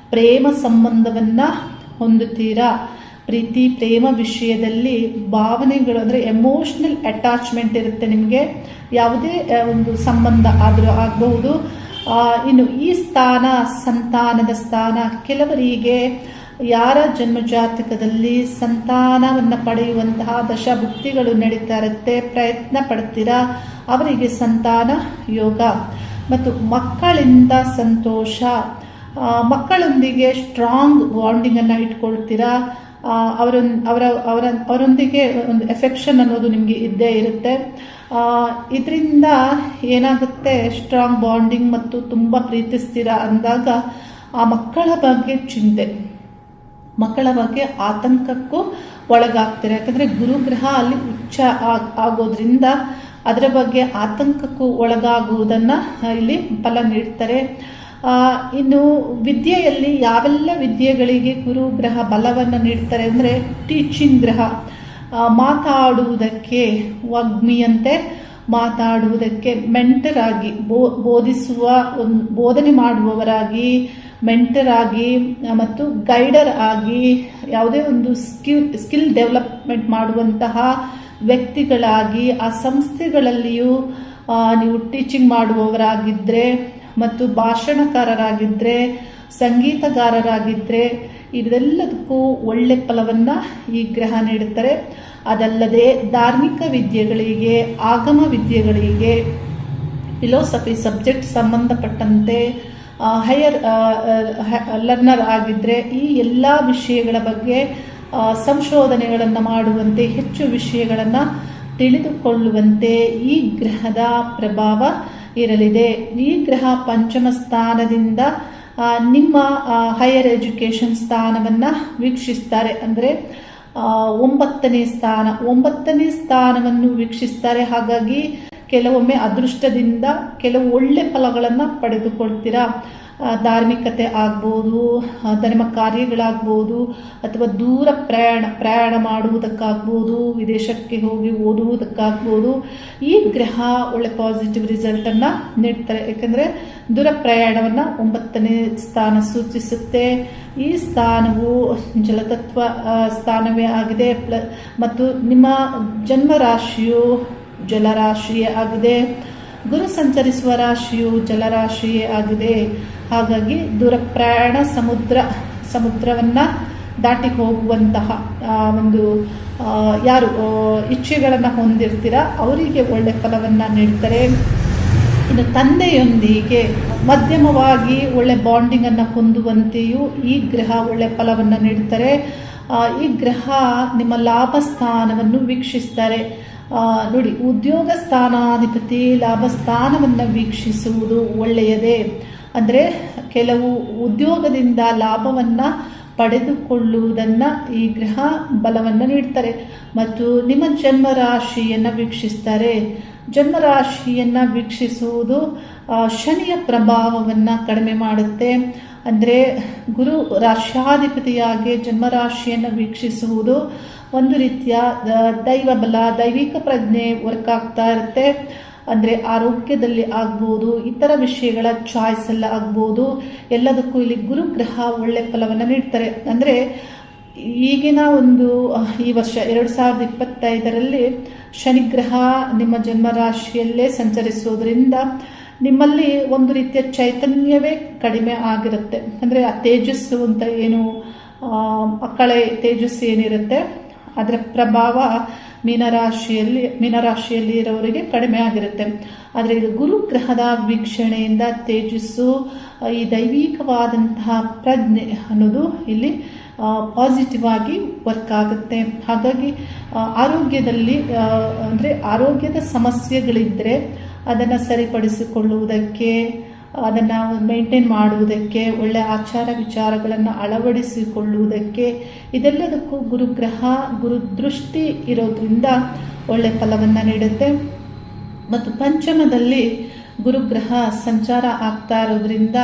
ಪ್ರೇಮ ಸಂಬಂಧವನ್ನ ಹೊಂದುತ್ತೀರಾ? ಪ್ರೀತಿ, ಪ್ರೇಮ ವಿಷಯದಲ್ಲಿ ಭಾವನೆಗಳು ಅಂದರೆ ಎಮೋಷನಲ್ ಅಟ್ಯಾಚ್ಮೆಂಟ್ ಇರುತ್ತೆ ನಿಮಗೆ. ಯಾವುದೇ ಒಂದು ಸಂಬಂಧ ಆದರೂ ಆಗಬಹುದು. ಇನ್ನು ಈ ಸ್ಥಾನ, ಸಂತಾನದ ಸ್ಥಾನ, ಕೆಲವರಿಗೆ ಯಾರ ಜನ್ಮಜಾತಕದಲ್ಲಿ ಸಂತಾನವನ್ನು ಪಡೆಯುವಂತಹ ದಶಭುಕ್ತಿಗಳು ನಡೀತಾ ಇರುತ್ತೆ ಪ್ರಯತ್ನ ಪಡ್ತೀರಾ? ಅವರಿಗೆ ಸಂತಾನ ಯೋಗ. ಮತ್ತು ಮಕ್ಕಳಿಂದ ಸಂತೋಷ. ಮಕ್ಕಳೊಂದಿಗೆ ಸ್ಟ್ರಾಂಗ್ ಬಾಂಡಿಂಗನ್ನು ಇಟ್ಕೊಳ್ತೀರಾ? ಅವರ ಅವರ ಅವರ, ಅವರೊಂದಿಗೆ ಒಂದು ಎಫೆಕ್ಷನ್ ಅನ್ನೋದು ನಿಮಗೆ ಇದ್ದೇ ಇರುತ್ತೆ. ಇದರಿಂದ ಏನಾಗುತ್ತೆ? ಸ್ಟ್ರಾಂಗ್ ಬಾಂಡಿಂಗ್ ಮತ್ತು ತುಂಬ ಪ್ರೀತಿಸ್ತೀರಾ ಅಂದಾಗ ಆ ಮಕ್ಕಳ ಬಗ್ಗೆ ಚಿಂತೆ. ಮಕ್ಕಳ ಬಗ್ಗೆ ಆತಂಕಕ್ಕೂ ಒಳಗಾಗ್ತಾರೆ. ಯಾಕಂದ್ರೆ ಗುರುಗ್ರಹ ಅಲ್ಲಿ ಉಚ್ಚ ಆಗೋದ್ರಿಂದ ಅದರ ಬಗ್ಗೆ ಆತಂಕಕ್ಕೂ ಒಳಗಾಗುವುದನ್ನ ಇಲ್ಲಿ ಫಲ ನೀಡ್ತಾರೆ. ಇನ್ನು ವಿದ್ಯೆಯಲ್ಲಿ ಯಾವೆಲ್ಲ ವಿದ್ಯೆಗಳಿಗೆ ಗುರು ಗ್ರಹ ಬಲವನ್ನು ನೀಡ್ತಾರೆ ಅಂದರೆ ಟೀಚಿಂಗ್ ಗ್ರಹ. ಮಾತಾಡುವುದಕ್ಕೆ ವಗ್ಮಿಯಂತೆ ಮಾತಾಡುವುದಕ್ಕೆ ಮೆಂಟರಾಗಿ ಬೋ, ಬೋಧಿಸುವ ಒಂದು, ಬೋಧನೆ ಮಾಡುವವರಾಗಿ ಮೆಂಟರ್ ಆಗಿ ಮತ್ತು ಗೈಡರ್ ಆಗಿ ಯಾವುದೇ ಒಂದು ಸ್ಕಿಲ್ ಸ್ಕಿಲ್ ಡೆವಲಪ್ಮೆಂಟ್ ಮಾಡುವಂತಹ ವ್ಯಕ್ತಿಗಳಾಗಿ, ಆ ಸಂಸ್ಥೆಗಳಲ್ಲಿಯೂ ನೀವು ಟೀಚಿಂಗ್ ಮಾಡುವವರಾಗಿದ್ದರೆ ಮತ್ತು ಭಾಷಣಕಾರರಾಗಿದ್ದರೆ ಸಂಗೀತಗಾರರಾಗಿದ್ದರೆ ಇದೆಲ್ಲದಕ್ಕೂ ಒಳ್ಳೆ ಫಲವನ್ನು ಈ ಗ್ರಹ ನೀಡುತ್ತಾರೆ. ಅದಲ್ಲದೆ ಧಾರ್ಮಿಕ ವಿದ್ಯೆಗಳಿಗೆ, ಆಗಮ ವಿದ್ಯೆಗಳಿಗೆ ಫಿಲೋಸಫಿ ಸಬ್ಜೆಕ್ಟ್ ಸಂಬಂಧಪಟ್ಟಂತೆ ಹೈಯರ್ ಲರ್ನರ್ ಆಗಿದ್ದರೆ ಈ ಎಲ್ಲ ವಿಷಯಗಳ ಬಗ್ಗೆ ಸಂಶೋಧನೆಗಳನ್ನು ಮಾಡುವಂತೆ, ಹೆಚ್ಚು ವಿಷಯಗಳನ್ನು ತಿಳಿದುಕೊಳ್ಳುವಂತೆ ಈ ಗ್ರಹದ ಪ್ರಭಾವ ಇರಲಿದೆ. ಈ ಗ್ರಹ ಪಂಚಮ ಸ್ಥಾನದಿಂದ ನಿಮ್ಮ ಹೈಯರ್ ಎಜುಕೇಷನ್ ಸ್ಥಾನವನ್ನು ವೀಕ್ಷಿಸ್ತಾರೆ. ಅಂದರೆ ಒಂಬತ್ತನೇ ಸ್ಥಾನ. ಒಂಬತ್ತನೇ ಸ್ಥಾನವನ್ನು ವೀಕ್ಷಿಸ್ತಾರೆ. ಹಾಗಾಗಿ ಕೆಲವೊಮ್ಮೆ ಅದೃಷ್ಟದಿಂದ ಕೆಲವು ಒಳ್ಳೆ ಫಲಗಳನ್ನು ಪಡೆದುಕೊಳ್ತೀರಾ? ಧಾರ್ಮಿಕತೆ ಆಗ್ಬೋದು ಧರ್ಮ ಕಾರ್ಯಗಳಾಗ್ಬೋದು, ಅಥವಾ ದೂರ ಪ್ರಯಾಣ ಪ್ರಯಾಣ ಮಾಡುವುದಕ್ಕಾಗ್ಬೋದು, ವಿದೇಶಕ್ಕೆ ಹೋಗಿ ಓದುವುದಕ್ಕಾಗ್ಬೋದು, ಈ ಗ್ರಹ ಒಳ್ಳೆ ಪಾಸಿಟಿವ್ ರಿಸಲ್ಟನ್ನು ನೀಡ್ತಾರೆ. ಯಾಕಂದರೆ ದೂರ ಪ್ರಯಾಣವನ್ನು ಒಂಬತ್ತನೇ ಸ್ಥಾನ ಸೂಚಿಸುತ್ತೆ. ಈ ಸ್ಥಾನವು ಜಲತತ್ವ ಸ್ಥಾನವೇ ಆಗಿದೆ. ಮತ್ತು ನಿಮ್ಮ ಜನ್ಮ ರಾಶಿಯು ಜಲರಾಶಿಯೇ ಆಗಿದೆ. ಗುರು ಸಂಚರಿಸುವ ರಾಶಿಯು ಜಲರಾಶಿಯೇ ಆಗಿದೆ. ಹಾಗಾಗಿ ದೂರ ಪ್ರಯಾಣ ಸಮುದ್ರ, ಸಮುದ್ರವನ್ನು ದಾಟಿ ಹೋಗುವಂತಹ ಒಂದು ಯಾರು ಇಚ್ಛೆಗಳನ್ನು ಹೊಂದಿರ್ತೀರ, ಅವರಿಗೆ ಒಳ್ಳೆ ಫಲವನ್ನು ನೀಡ್ತಾರೆ. ಇನ್ನು ತಂದೆಯೊಂದಿಗೆ ಮಧ್ಯಮವಾಗಿ ಒಳ್ಳೆ ಬಾಂಡಿಂಗ್ ಅನ್ನು ಹೊಂದುವಂತೆಯೂ ಈ ಗ್ರಹ ಒಳ್ಳೆ ಫಲವನ್ನು ನೀಡ್ತಾರೆ. ಈ ಗ್ರಹ ನಿಮ್ಮ ಲಾಭ ಸ್ಥಾನವನ್ನು ವೀಕ್ಷಿಸ್ತಾರೆ. ನೋಡಿ, ಉದ್ಯೋಗ ಸ್ಥಾನಾಧಿಪತಿ ಲಾಭ ಸ್ಥಾನವನ್ನು ವೀಕ್ಷಿಸುವುದು ಒಳ್ಳೆಯದೇ? ಅಂದರೆ ಕೆಲವು ಉದ್ಯೋಗದಿಂದ ಲಾಭವನ್ನು ಪಡೆದುಕೊಳ್ಳುವುದನ್ನು ಈ ಗ್ರಹ ಬಲವನ್ನು ನೀಡ್ತಾರೆ. ಮತ್ತು ನಿಮ್ಮ ಜನ್ಮ ರಾಶಿಯನ್ನು ವೀಕ್ಷಿಸ್ತಾರೆ. ಜನ್ಮ ರಾಶಿಯನ್ನು ವೀಕ್ಷಿಸುವುದು ಶನಿಯ ಪ್ರಭಾವವನ್ನು ಕಡಿಮೆ ಮಾಡುತ್ತೆ. ಅಂದರೆ ಗುರು ರಾಶ್ಯಾಧಿಪತಿಯಾಗಿ ಜನ್ಮರಾಶಿಯನ್ನು ವೀಕ್ಷಿಸುವುದು ಒಂದು ರೀತಿಯ ದೈವ ಬಲ, ದೈವಿಕ ಪ್ರಜ್ಞೆ ವರ್ಕ್ ಆಗ್ತಾ ಇರುತ್ತೆ. ಅಂದರೆ ಆರೋಗ್ಯದಲ್ಲಿ ಆಗ್ಬೋದು, ಇತರ ವಿಷಯಗಳ ಚಾಯ್ಸ್ ಎಲ್ಲ ಆಗ್ಬೋದು. ಎಲ್ಲದಕ್ಕೂ ಇಲ್ಲಿ ಗುರುಗ್ರಹ ಒಳ್ಳೆ ಫಲವನ್ನು ನೀಡ್ತಾರೆ. ಅಂದರೆ ಈಗಿನ ಒಂದು ಈ ವರ್ಷ ಎರಡು ಸಾವಿರದ ಇಪ್ಪತ್ತೈದರಲ್ಲಿ ಶನಿಗ್ರಹ ನಿಮ್ಮ ಜನ್ಮ ರಾಶಿಯಲ್ಲೇ ಸಂಚರಿಸೋದ್ರಿಂದ ನಿಮ್ಮಲ್ಲಿ ಒಂದು ರೀತಿಯ ಚೈತನ್ಯವೇ ಕಡಿಮೆ ಆಗಿರುತ್ತೆ. ಅಂದರೆ ಆ ತೇಜಸ್ಸು ಅಂತ ಏನು ಅಕ್ಕಳೆ ತೇಜಸ್ಸು ಏನಿರುತ್ತೆ ಅದರ ಪ್ರಭಾವ ಮೀನರಾಶಿಯಲ್ಲಿ ಮೀನರಾಶಿಯಲ್ಲಿ ಇರೋರಿಗೆ ಕಡಿಮೆ ಆಗಿರುತ್ತೆ. ಆದರೆ ಇದು ಗುರುಗ್ರಹದ ವೀಕ್ಷಣೆಯಿಂದ ತೇಜಸ್ಸು, ಈ ದೈವಿಕವಾದಂತಹ ಪ್ರಜ್ಞೆ ಅನ್ನೋದು ಇಲ್ಲಿ ಪಾಸಿಟಿವ್ ಆಗಿ ವರ್ಕ್ ಆಗುತ್ತೆ. ಹಾಗಾಗಿ ಆರೋಗ್ಯದಲ್ಲಿ ಅಂದರೆ ಆರೋಗ್ಯದ ಸಮಸ್ಯೆಗಳಿದ್ದರೆ ಅದನ್ನು ಸರಿಪಡಿಸಿಕೊಳ್ಳುವುದಕ್ಕೆ ಅದನ್ನು ಮೇಂಟೈನ್ ಮಾಡುವುದಕ್ಕೆ ಒಳ್ಳೆಯ ಆಚಾರ ವಿಚಾರಗಳನ್ನು ಅಳವಡಿಸಿಕೊಳ್ಳುವುದಕ್ಕೆ ಇದೆಲ್ಲದಕ್ಕೂ ಗುರುಗ್ರಹ, ಗುರುದೃಷ್ಟಿ ಇರೋದ್ರಿಂದ ಒಳ್ಳೆ ಫಲವನ್ನು ನೀಡುತ್ತೆ. ಮತ್ತು ಪಂಚಮದಲ್ಲಿ ಗುರುಗ್ರಹ ಸಂಚಾರ ಆಗ್ತಾ ಇರೋದ್ರಿಂದ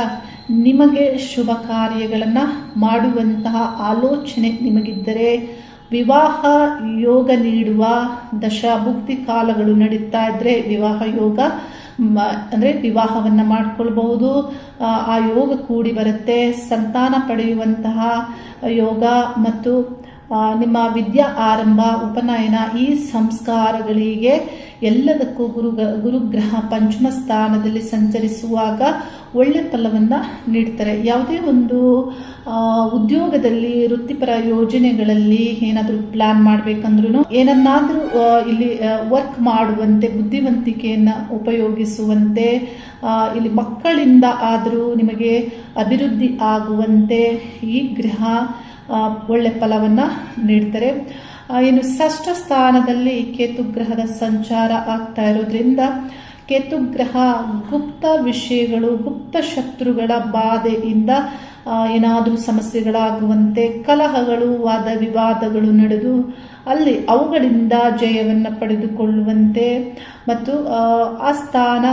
ನಿಮಗೆ ಶುಭ ಕಾರ್ಯಗಳನ್ನು ಮಾಡುವಂತಹ ಆಲೋಚನೆ ನಿಮಗಿದ್ದರೆ ವಿವಾಹ ಯೋಗ ನೀಡುವ ದಶಾಭುಕ್ತಿ ಕಾಲಗಳು ನಡೀತಾ ಇದ್ದರೆ ವಿವಾಹ ಯೋಗ ಅಂದರೆ ವಿವಾಹವನ್ನು ಮಾಡ್ಕೊಳ್ಬಹುದು. ಆ, ಯೋಗ ಕೂಡಿ ಬರುತ್ತೆ. ಸಂತಾನ ಪಡೆಯುವಂತಹ ಯೋಗ ಮತ್ತು ನಿಮ್ಮ ವಿದ್ಯಾ ಆರಂಭ ಉಪನಯನ ಈ ಸಂಸ್ಕಾರಗಳಿಗೆ ಎಲ್ಲದಕ್ಕೂ ಗುರು ಗುರುಗ್ರಹ ಪಂಚಮ ಸ್ಥಾನದಲ್ಲಿ ಸಂಚರಿಸುವಾಗ ಒಳ್ಳೆ ಫಲವನ್ನು ನೀಡ್ತಾರೆ. ಯಾವುದೇ ಒಂದು ಉದ್ಯೋಗದಲ್ಲಿ ವೃತ್ತಿಪರ ಯೋಜನೆಗಳಲ್ಲಿ ಏನಾದರೂ ಪ್ಲಾನ್ ಮಾಡಬೇಕಂದ್ರೂ ಏನನ್ನಾದರೂ ಇಲ್ಲಿ ವರ್ಕ್ ಮಾಡುವಂತೆ, ಬುದ್ಧಿವಂತಿಕೆಯನ್ನು ಉಪಯೋಗಿಸುವಂತೆ ಇಲ್ಲಿ ಮಕ್ಕಳಿಂದ ಆದರೂ ನಿಮಗೆ ಅಭಿವೃದ್ಧಿ ಆಗುವಂತೆ ಈ ಗ್ರಹ ಒಳ್ಳೆ ಫಲವನ್ನು ನೀಡ್ತಾರೆ. ಇನ್ನು ಷಷ್ಠ ಸ್ಥಾನದಲ್ಲಿ ಕೇತು ಗ್ರಹದ ಸಂಚಾರ ಆಗ್ತಾ ಇರೋದ್ರಿಂದ ಕೇತು ಗ್ರಹ ಗುಪ್ತ ವಿಷಯಗಳು, ಗುಪ್ತ ಶತ್ರುಗಳ ಬಾಧೆಯಿಂದ ಏನಾದರೂ ಸಮಸ್ಯೆಗಳಾಗುವಂತೆ ಕಲಹಗಳು, ವಾದ ವಿವಾದಗಳು ನಡೆದು ಅಲ್ಲಿ ಅವುಗಳಿಂದ ಜಯವನ್ನು ಪಡೆದುಕೊಳ್ಳುವಂತೆ. ಮತ್ತು, ಆ ಸ್ಥಾನ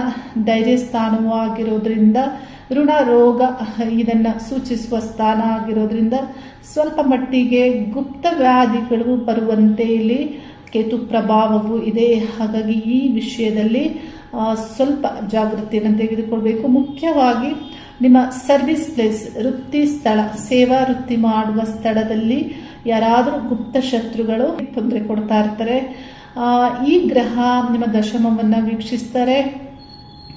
ಧೈರ್ಯ ಸ್ಥಾನವೂ ಆಗಿರೋದ್ರಿಂದ ಋಣ ರೋಗ ಇದನ್ನು ಸೂಚಿಸುವ ಸ್ಥಾನ ಆಗಿರೋದ್ರಿಂದ ಸ್ವಲ್ಪ ಮಟ್ಟಿಗೆ ಗುಪ್ತ ವ್ಯಾಧಿಗಳು ಬರುವಂತೆ ಇಲ್ಲಿ ಕೇತು ಪ್ರಭಾವವು ಇದೆ. ಹಾಗಾಗಿ ಈ ವಿಷಯದಲ್ಲಿ ಸ್ವಲ್ಪ ಜಾಗೃತಿಯನ್ನು ತೆಗೆದುಕೊಳ್ಬೇಕು. ಮುಖ್ಯವಾಗಿ ನಿಮ್ಮ ಸರ್ವಿಸ್ ಪ್ಲೇಸ್, ವೃತ್ತಿ ಸ್ಥಳ, ಸೇವಾ ವೃತ್ತಿ ಮಾಡುವ ಸ್ಥಳದಲ್ಲಿ ಯಾರಾದರೂ ಗುಪ್ತ ಶತ್ರುಗಳು ತೊಂದರೆ ಕೊಡ್ತಾ ಇರ್ತಾರೆ. ಈ ಗ್ರಹ ನಿಮ್ಮ ದಶಮವನ್ನು ವೀಕ್ಷಿಸ್ತಾರೆ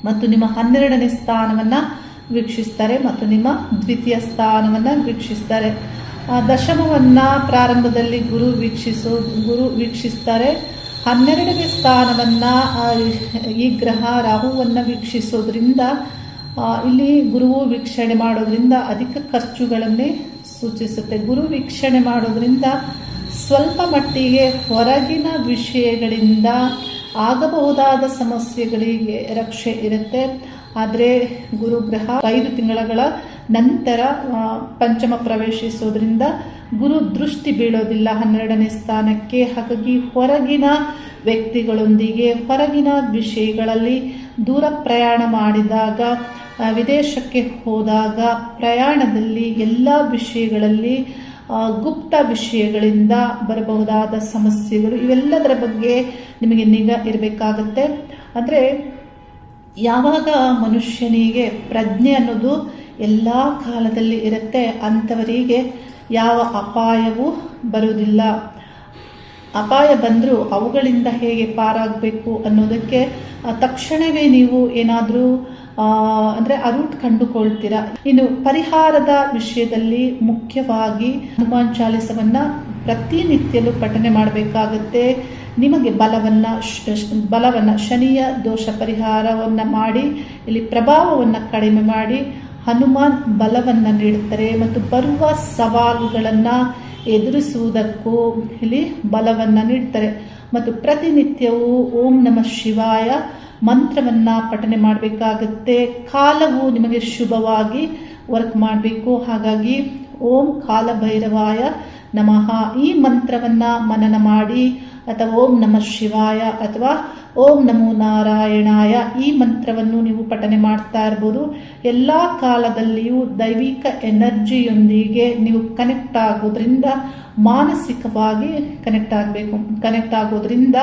ಮತ್ತು ನಿಮ್ಮ ಹನ್ನೆರಡನೇ ಸ್ಥಾನವನ್ನು ವೀಕ್ಷಿಸ್ತಾರೆ ಮತ್ತು ನಿಮ್ಮ ದ್ವಿತೀಯ ಸ್ಥಾನವನ್ನು ವೀಕ್ಷಿಸ್ತಾರೆ. ದಶಮವನ್ನು ಪ್ರಾರಂಭದಲ್ಲಿ ಗುರು ವೀಕ್ಷಿಸೋ, ಗುರು ವೀಕ್ಷಿಸ್ತಾರೆ. ಹನ್ನೆರಡನೇ ಸ್ಥಾನವನ್ನು ಈ ಗ್ರಹ ರಾಹುವನ್ನು ವೀಕ್ಷಿಸೋದ್ರಿಂದ ಇಲ್ಲಿ ಗುರುವು ವೀಕ್ಷಣೆ ಮಾಡೋದ್ರಿಂದ ಅಧಿಕ ಖರ್ಚುಗಳನ್ನೇ ಸೂಚಿಸುತ್ತೆ. ಗುರು ವೀಕ್ಷಣೆ ಮಾಡೋದ್ರಿಂದ ಸ್ವಲ್ಪ ಮಟ್ಟಿಗೆ ಹೊರಗಿನ ವಿಷಯಗಳಿಂದ ಆಗಬಹುದಾದ ಸಮಸ್ಯೆಗಳಿಗೆ ರಕ್ಷೆ ಇರುತ್ತೆ. ಆದರೆ ಗುರುಗ್ರಹ ಐದು ತಿಂಗಳ ನಂತರ ಪಂಚಮ ಪ್ರವೇಶಿಸೋದ್ರಿಂದ ಗುರು ದೃಷ್ಟಿ ಬೀಳೋದಿಲ್ಲ. ಹನ್ನೆರಡನೇ ಸ್ಥಾನಕ್ಕೆ. ಹಾಗಾಗಿ ಹೊರಗಿನ ವ್ಯಕ್ತಿಗಳೊಂದಿಗೆ, ಹೊರಗಿನ ವಿಷಯಗಳಲ್ಲಿ ದೂರ ಪ್ರಯಾಣ ಮಾಡಿದಾಗ ವಿದೇಶಕ್ಕೆ ಹೋದಾಗ ಪ್ರಯಾಣದಲ್ಲಿ ಎಲ್ಲ ವಿಷಯಗಳಲ್ಲಿ ಗುಪ್ತ ವಿಷಯಗಳಿಂದ ಬರಬಹುದಾದ ಸಮಸ್ಯೆಗಳು ಇವೆಲ್ಲದರ ಬಗ್ಗೆ ನಿಮಗೆ ನಿಗಾ ಇರಬೇಕಾಗತ್ತೆ. ಅಂದರೆ ಯಾವಾಗ ಮನುಷ್ಯನಿಗೆ ಪ್ರಜ್ಞೆ ಅನ್ನೋದು ಎಲ್ಲ ಕಾಲದಲ್ಲಿ ಇರುತ್ತೆ, ಅಂಥವರಿಗೆ ಯಾವ ಅಪಾಯವೂ ಬರುವುದಿಲ್ಲ. ಅಪಾಯ ಬಂದರೂ ಅವುಗಳಿಂದ ಹೇಗೆ ಪಾರಾಗಬೇಕು ಅನ್ನೋದಕ್ಕೆ ತಕ್ಷಣವೇ ನೀವು ಏನಾದರೂ ಅಂದರೆ ಅರೂಟ್ ರೂಟ್ ಕಂಡುಕೊಳ್ತೀರಾ. ಇನ್ನು ಪರಿಹಾರದ ವಿಷಯದಲ್ಲಿ ಮುಖ್ಯವಾಗಿ ಹನುಮಾನ್ ಚಾಲಿಸವನ್ನು ಪ್ರತಿನಿತ್ಯಲೂ ಪಠನೆ ಮಾಡಬೇಕಾಗುತ್ತೆ. ನಿಮಗೆ ಬಲವನ್ನ ಬಲವನ್ನ ಶನಿಯ ದೋಷ ಪರಿಹಾರವನ್ನ ಮಾಡಿ, ಇಲ್ಲಿ ಪ್ರಭಾವವನ್ನು ಕಡಿಮೆ ಮಾಡಿ, ಹನುಮಾನ್ ಬಲವನ್ನು ನೀಡುತ್ತಾರೆ ಮತ್ತು ಬರುವ ಸವಾಲುಗಳನ್ನು ಎದುರಿಸುವುದಕ್ಕೂ ಇಲ್ಲಿ ಬಲವನ್ನು ನೀಡ್ತಾರೆ. ಮತ್ತು ಪ್ರತಿನಿತ್ಯವೂ ಓಂ ನಮಃ ಶಿವಾಯ ಮಂತ್ರವನ್ನ ಪಠನೆ ಮಾಡಬೇಕಾಗುತ್ತೆ. ಕಾಲವು ನಿಮಗೆ ಶುಭವಾಗಿ ವರ್ಕ್ ಮಾಡಬೇಕು. ಹಾಗಾಗಿ ಓಂ ಕಾಲಭೈರವಾಯ ನಮಃ. ಈ ಮಂತ್ರವನ್ನ ಮನನ ಮಾಡಿ ಅಥವಾ ಓಂ ನಮಃ ಶಿವಾಯ ಅಥವಾ ಓಂ ನಮೋ ನಾರಾಯಣಾಯ ಈ ಮಂತ್ರವನ್ನು ನೀವು ಪಠನೆ ಮಾಡ್ತಾ ಇರ್ಬೋದು. ಎಲ್ಲ ಕಾಲದಲ್ಲಿಯೂ ದೈವಿಕ ಎನರ್ಜಿಯೊಂದಿಗೆ ನೀವು ಕನೆಕ್ಟ್ ಆಗೋದ್ರಿಂದ ಮಾನಸಿಕವಾಗಿ ಕನೆಕ್ಟ್ ಆಗಬೇಕು. ಕನೆಕ್ಟ್ ಆಗೋದ್ರಿಂದ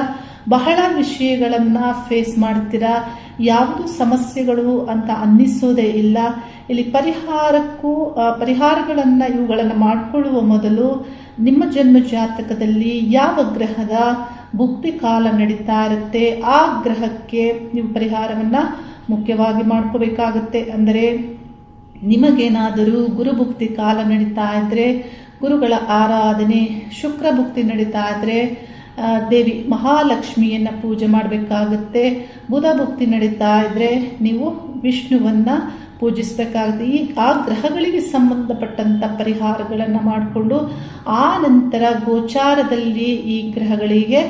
ಬಹಳ ವಿಷಯಗಳನ್ನು ಫೇಸ್ ಮಾಡ್ತೀರಾ? ಯಾವುದು ಸಮಸ್ಯೆಗಳು ಅಂತ ಅನ್ನಿಸೋದೇ ಇಲ್ಲ. ಇಲ್ಲಿ ಪರಿಹಾರಕ್ಕೂ ಪರಿಹಾರಗಳನ್ನು ಇವುಗಳನ್ನು ಮಾಡಿಕೊಳ್ಳುವ ಮೊದಲು ನಿಮ್ಮ ಜನ್ಮ ಜಾತಕದಲ್ಲಿ ಯಾವ ಗ್ರಹದ ಭುಕ್ತಿ ಕಾಲ ನಡೀತಾ ಇರುತ್ತೆ ಆ ಗ್ರಹಕ್ಕೆ ನೀವು ಪರಿಹಾರವನ್ನು ಮುಖ್ಯವಾಗಿ ಮಾಡ್ಕೋಬೇಕಾಗತ್ತೆ. ಅಂದರೆ ನಿಮಗೇನಾದರೂ ಗುರುಭುಕ್ತಿ ಕಾಲ ನಡೀತಾ ಇದ್ರೆ ಗುರುಗಳ ಆರಾಧನೆ, ಶುಕ್ರ ಭುಕ್ತಿ ನಡೀತಾ ಇದ್ರೆ ದೇವಿ ಮಹಾಲಕ್ಷ್ಮಿಯನ್ನ ಪೂಜೆ ಮಾಡಬೇಕಾಗುತ್ತೆ. ಬುಧ ಭುಕ್ತಿ ನಡೀತಾ ಇದ್ರೆ ನೀವು ವಿಷ್ಣುವನ್ನ ಪೂಜಿಸಬೇಕಾಗುತ್ತೆ ಈ ಆ ಗ್ರಹಗಳಿಗೆ ಸಂಬಂಧಪಟ್ಟಂತ ಪರಿಹಾರಗಳನ್ನು ಮಾಡಿಕೊಂಡು ಆ ನಂತರ ಗೋಚಾರದಲ್ಲಿ ಈ ಗ್ರಹಗಳಿಗೆ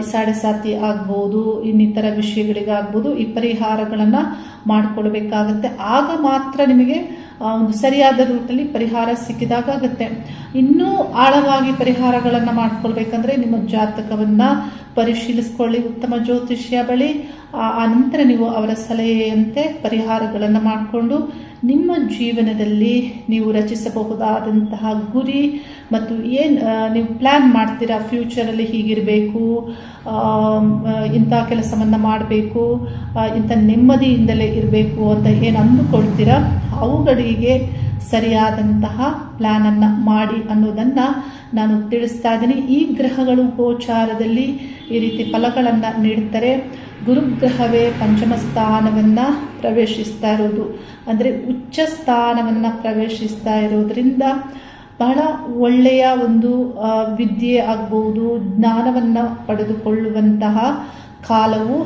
ಈ ಸಾತಿ ಆಗ್ಬೋದು, ಇನ್ನಿತರ ವಿಷಯಗಳಿಗಾಗ್ಬೋದು ಈ ಪರಿಹಾರಗಳನ್ನು ಮಾಡಿಕೊಳ್ಬೇಕಾಗತ್ತೆ. ಆಗ ಮಾತ್ರ ನಿಮಗೆ ಒಂದು ಸರಿಯಾದ ರೂಪದಲ್ಲಿ ಪರಿಹಾರ ಸಿಕ್ಕಿದಾಗತ್ತೆ ಇನ್ನೂ ಆಳವಾಗಿ ಪರಿಹಾರಗಳನ್ನು ಮಾಡ್ಕೊಳ್ಬೇಕಂದ್ರೆ ನಿಮ್ಮ ಜಾತಕವನ್ನ ಪರಿಶೀಲಿಸ್ಕೊಳ್ಳಿ. ಉತ್ತಮ ಜ್ಯೋತಿಷ್ಯ ಬಳಿ ಆ ನಂತರ ನೀವು ಅವರ ಸಲಹೆಯಂತೆ ಪರಿಹಾರಗಳನ್ನು ಮಾಡಿಕೊಂಡು ನಿಮ್ಮ ಜೀವನದಲ್ಲಿ ನೀವು ರಚಿಸಬಹುದಾದಂತಹ ಗುರಿ ಮತ್ತು ಏನು ನೀವು ಪ್ಲ್ಯಾನ್ ಮಾಡ್ತೀರಾ ಫ್ಯೂಚರಲ್ಲಿ ಹೀಗಿರಬೇಕು ಇಂಥ ಕೆಲಸವನ್ನು ಮಾಡಬೇಕು ಇಂಥ ನೆಮ್ಮದಿಯಿಂದಲೇ ಇರಬೇಕು ಅಂತ ಏನು ಅಂದುಕೊಳ್ತೀರಾ? ಅವುಗಳಿಗೆ ಸರಿಯಾದಂತಹ ಪ್ಲ್ಯಾನನ್ನು ಮಾಡಿ ಅನ್ನೋದನ್ನು ನಾನು ತಿಳಿಸ್ತಾ ಇದ್ದೀನಿ. ಈ ಗ್ರಹಗಳು ಗೋಚಾರದಲ್ಲಿ ಈ ರೀತಿ ಫಲಗಳನ್ನು ನೀಡ್ತಾರೆ. ಗುರುಗ್ರಹವೇ ಪಂಚಮ ಸ್ಥಾನವನ್ನು ಪ್ರವೇಶಿಸ್ತಾ ಇರೋದು. ಅಂದರೆ ಉಚ್ಚ ಸ್ಥಾನವನ್ನು ಪ್ರವೇಶಿಸ್ತಾ ಇರೋದ್ರಿಂದ ಬಹಳ ಒಳ್ಳೆಯ ಒಂದು ವಿದ್ಯೆ ಆಗ್ಬೋದು, ಜ್ಞಾನವನ್ನು ಪಡೆದುಕೊಳ್ಳುವಂತಹ ಕಾಲವು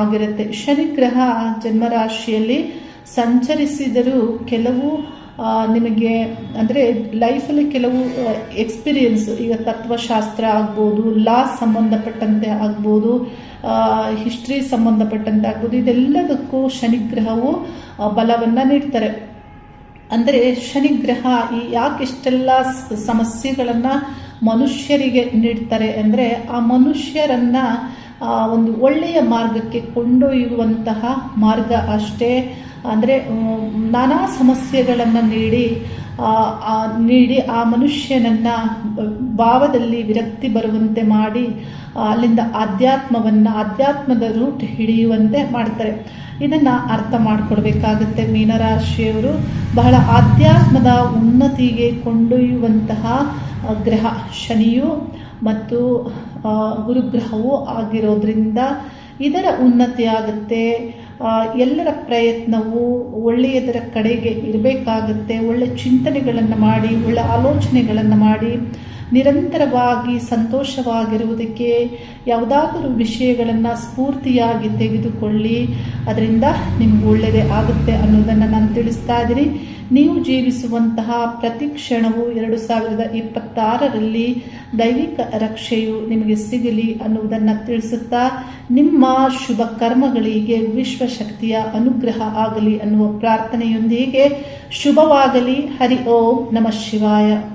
ಆಗಿರುತ್ತೆ. ಶನಿಗ್ರಹ ಜನ್ಮರಾಶಿಯಲ್ಲಿ ಸಂಚರಿಸಿದರೂ ಕೆಲವು ನಿಮಗೆ, ಅಂದರೆ ಲೈಫಲ್ಲಿ ಕೆಲವು ಎಕ್ಸ್ಪೀರಿಯನ್ಸ್ ಈಗ ತತ್ವಶಾಸ್ತ್ರ ಆಗ್ಬೋದು ಲಾ ಸಂಬಂಧಪಟ್ಟಂತೆ ಆಗ್ಬೋದು ಹಿಸ್ಟ್ರಿ ಸಂಬಂಧಪಟ್ಟಂತೆ ಆಗ್ಬೋದು, ಇದೆಲ್ಲದಕ್ಕೂ ಶನಿಗ್ರಹವು ಬಲವನ್ನು ನೀಡ್ತಾರೆ. ಅಂದರೆ ಶನಿಗ್ರಹ ಈ ಯಾಕೆಷ್ಟೆಲ್ಲ ಸಮಸ್ಯೆಗಳನ್ನು ಮನುಷ್ಯರಿಗೆ ನೀಡ್ತಾರೆ ಅಂದರೆ ಆ ಮನುಷ್ಯರನ್ನ ಒಂದು ಒಳ್ಳೆಯ ಮಾರ್ಗಕ್ಕೆ ಕೊಂಡೊಯ್ಯುವಂತಹ ಮಾರ್ಗ ಅಷ್ಟೇ. ಅಂದರೆ ನಾನಾ ಸಮಸ್ಯೆಗಳನ್ನು ನೀಡಿ ಆ, ಆ, ನೀಡಿ ಆ ಮನುಷ್ಯನನ್ನ ಭಾವದಲ್ಲಿ ವಿರಕ್ತಿ ಬರುವಂತೆ ಮಾಡಿ ಅಲ್ಲಿಂದ ಆಧ್ಯಾತ್ಮವನ್ನು ಆಧ್ಯಾತ್ಮದ ರೂಟ್ ಹಿಡಿಯುವಂತೆ ಮಾಡ್ತಾರೆ. ಇದನ್ನ ಅರ್ಥ ಮಾಡಿಕೊಡ್ಬೇಕಾಗುತ್ತೆ ಮೀನರಾಶಿಯವರು. ಬಹಳ ಆಧ್ಯಾತ್ಮದ ಉನ್ನತಿಗೆ ಕೊಂಡೊಯ್ಯುವಂತಹ ಗ್ರಹ ಶನಿಯು ಮತ್ತು ಗುರುಗ್ರಹವೂ ಆಗಿರೋದ್ರಿಂದ ಇದರ ಉನ್ನತಿ ಆಗುತ್ತೆ. ಆ, ಎಲ್ಲರ ಪ್ರಯತ್ನವು ಒಳ್ಳೆಯದರ ಕಡೆಗೆ ಇರಬೇಕಾಗುತ್ತೆ. ಒಳ್ಳೆ ಚಿಂತನೆಗಳನ್ನು ಮಾಡಿ, ಒಳ್ಳೆ ಆಲೋಚನೆಗಳನ್ನು ಮಾಡಿ, ನಿರಂತರವಾಗಿ ಸಂತೋಷವಾಗಿರುವುದಕ್ಕೆ ಯಾವುದಾದರೂ ವಿಷಯಗಳನ್ನು ಸ್ಫೂರ್ತಿಯಾಗಿ ತೆಗೆದುಕೊಳ್ಳಿ. ಅದರಿಂದ ನಿಮ್ಗೆ ಒಳ್ಳೆಯದೇ ಆಗುತ್ತೆ ಅನ್ನೋದನ್ನು ನಾನು ತಿಳಿಸ್ತಾ ಇದ್ದೀನಿ. ನೀವು ಜೀವಿಸುವಂತಹ ಪ್ರತಿ ಕ್ಷಣವು ಎರಡು ಸಾವಿರದ ಇಪ್ಪತ್ತಾರರಲ್ಲಿ ದೈವಿಕ ರಕ್ಷೆಯು ನಿಮಗೆ ಸಿಗಲಿ ಅನ್ನುವುದನ್ನು ತಿಳಿಸುತ್ತಾ ನಿಮ್ಮ ಶುಭ ಕರ್ಮಗಳಿಗೆ ವಿಶ್ವಶಕ್ತಿಯ ಅನುಗ್ರಹ ಆಗಲಿ ಅನ್ನುವ ಪ್ರಾರ್ಥನೆಯೊಂದಿಗೆ ಶುಭವಾಗಲಿ. ಹರಿ ಓಂ ನಮಃ ಶಿವಾಯ.